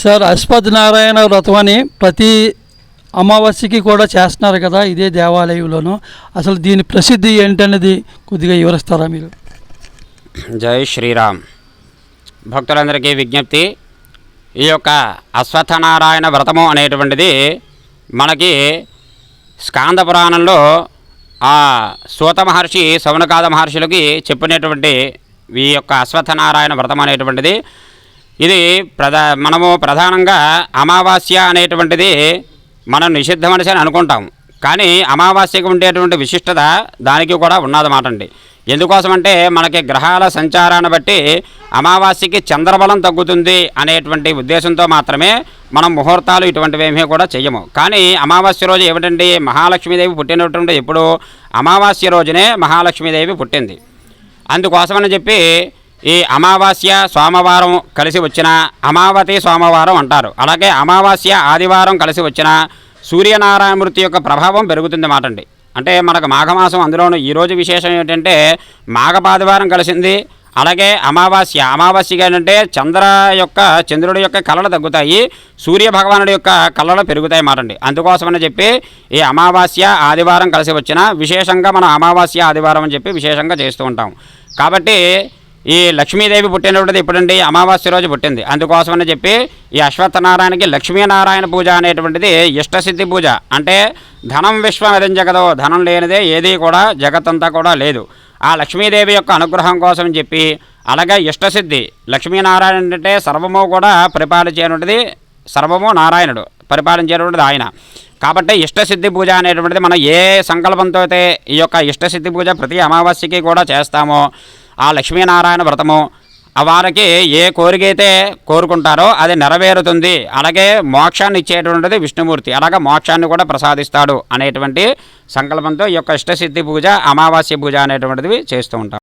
Sir Ashwath Narayana వ్రతం అని ప్రతి అమావాస్యకి కూడా చేస్తున్నారు కదా ఇదే దేవాలయంలోనూ. అసలు దీని ప్రసిద్ధి ఏంటనేది కొద్దిగా వివరిస్తారా మీరు? జై శ్రీరామ్. భక్తులందరికీ విజ్ఞప్తి ఈ యొక్క అశ్వత్థనారాయణ వ్రతము అనేటువంటిది మనకి స్కాంద పురాణంలో ఆ సూత మహర్షి సౌనకాద మహర్షులకి చెప్పినటువంటి ఈ యొక్క అశ్వత్థనారాయణ వ్రతం అనేటువంటిది ఇది ప్రధా మనము ప్రధానంగా అమావాస్య అనేటువంటిది మనం నిషిద్ధమనిసి అని అనుకుంటాం. కానీ అమావాస్యకు ఉండేటువంటి విశిష్టత దానికి కూడా ఉన్నదన్నమాట అండి ఎందుకోసమంటే మనకి గ్రహాల సంచారాన్ని బట్టి అమావాస్యకి చంద్రబలం తగ్గుతుంది అనేటువంటి ఉద్దేశంతో మాత్రమే మనం ముహూర్తాలు ఇటువంటివేమీ కూడా చెయ్యము. కానీ అమావాస్య రోజు ఏమిటండి? మహాలక్ష్మీదేవి పుట్టినటువంటి ఎప్పుడు? అమావాస్య రోజునే మహాలక్ష్మీదేవి పుట్టింది. అందుకోసమని చెప్పి ఈ అమావాస్య సోమవారం కలిసి వచ్చిన అమావతి సోమవారం అంటారు. అలాగే అమావాస్య ఆదివారం కలిసి వచ్చిన సూర్యనారాయణమూర్తి యొక్క ప్రభావం పెరుగుతుంది మాట అండి అంటే మనకు మాఘమాసం అందులోనూ ఈరోజు విశేషం ఏంటంటే మాఘపాదివారం కలిసింది. అలాగే అమావాస్య అమావాస్యగా ఏంటంటే చంద్ర యొక్క చంద్రుడి యొక్క కళలు తగ్గుతాయి. సూర్య భగవానుడి యొక్క కళలు పెరుగుతాయి మాట అండి అందుకోసమని చెప్పి ఈ అమావాస్య ఆదివారం కలిసి వచ్చిన విశేషంగా మనం అమావాస్య ఆదివారం అని చెప్పి విశేషంగా చేస్తూ ఉంటాం. కాబట్టి ఈ లక్ష్మీదేవి పుట్టినటువంటిది ఇప్పుడండి అమావాస్య రోజు పుట్టింది. అందుకోసమని చెప్పి ఈ అశ్వత్థనారాయణకి లక్ష్మీనారాయణ పూజ అనేటువంటిది ఇష్టసిద్ధి పూజ. అంటే ధనం విశ్వం జగదో ధనం లేనిదే ఏది కూడా జగత్తంతా కూడా లేదు. ఆ లక్ష్మీదేవి యొక్క అనుగ్రహం కోసం చెప్పి అలాగే ఇష్టసిద్ధి. లక్ష్మీనారాయణ అంటే సర్వము కూడా పరిపాలించేటువంటిది సర్వము నారాయణుడు పరిపాలించేటువంటిది ఆయన. కాబట్టి ఇష్టసిద్ధి పూజ అనేటువంటిది మనం ఏ సంకల్పంతో అయితే ఈ యొక్క ఇష్టసిద్ధి పూజ ప్రతి అమావాస్యకి కూడా చేస్తామో ఆ లక్ష్మీనారాయణ వ్రతము ఆ వారికి ఏ కోరిక అయితే కోరుకుంటారో అది నెరవేరుతుంది. అలాగే మోక్షాన్ని ఇచ్చేటువంటిది విష్ణుమూర్తి అలాగే మోక్షాన్ని కూడా ప్రసాదిస్తాడు అనేటువంటి సంకల్పంతో ఈ యొక్క ఇష్టసిద్ధి పూజ అమావాస్య పూజ అనేటువంటిది చేస్తూ ఉంటాం.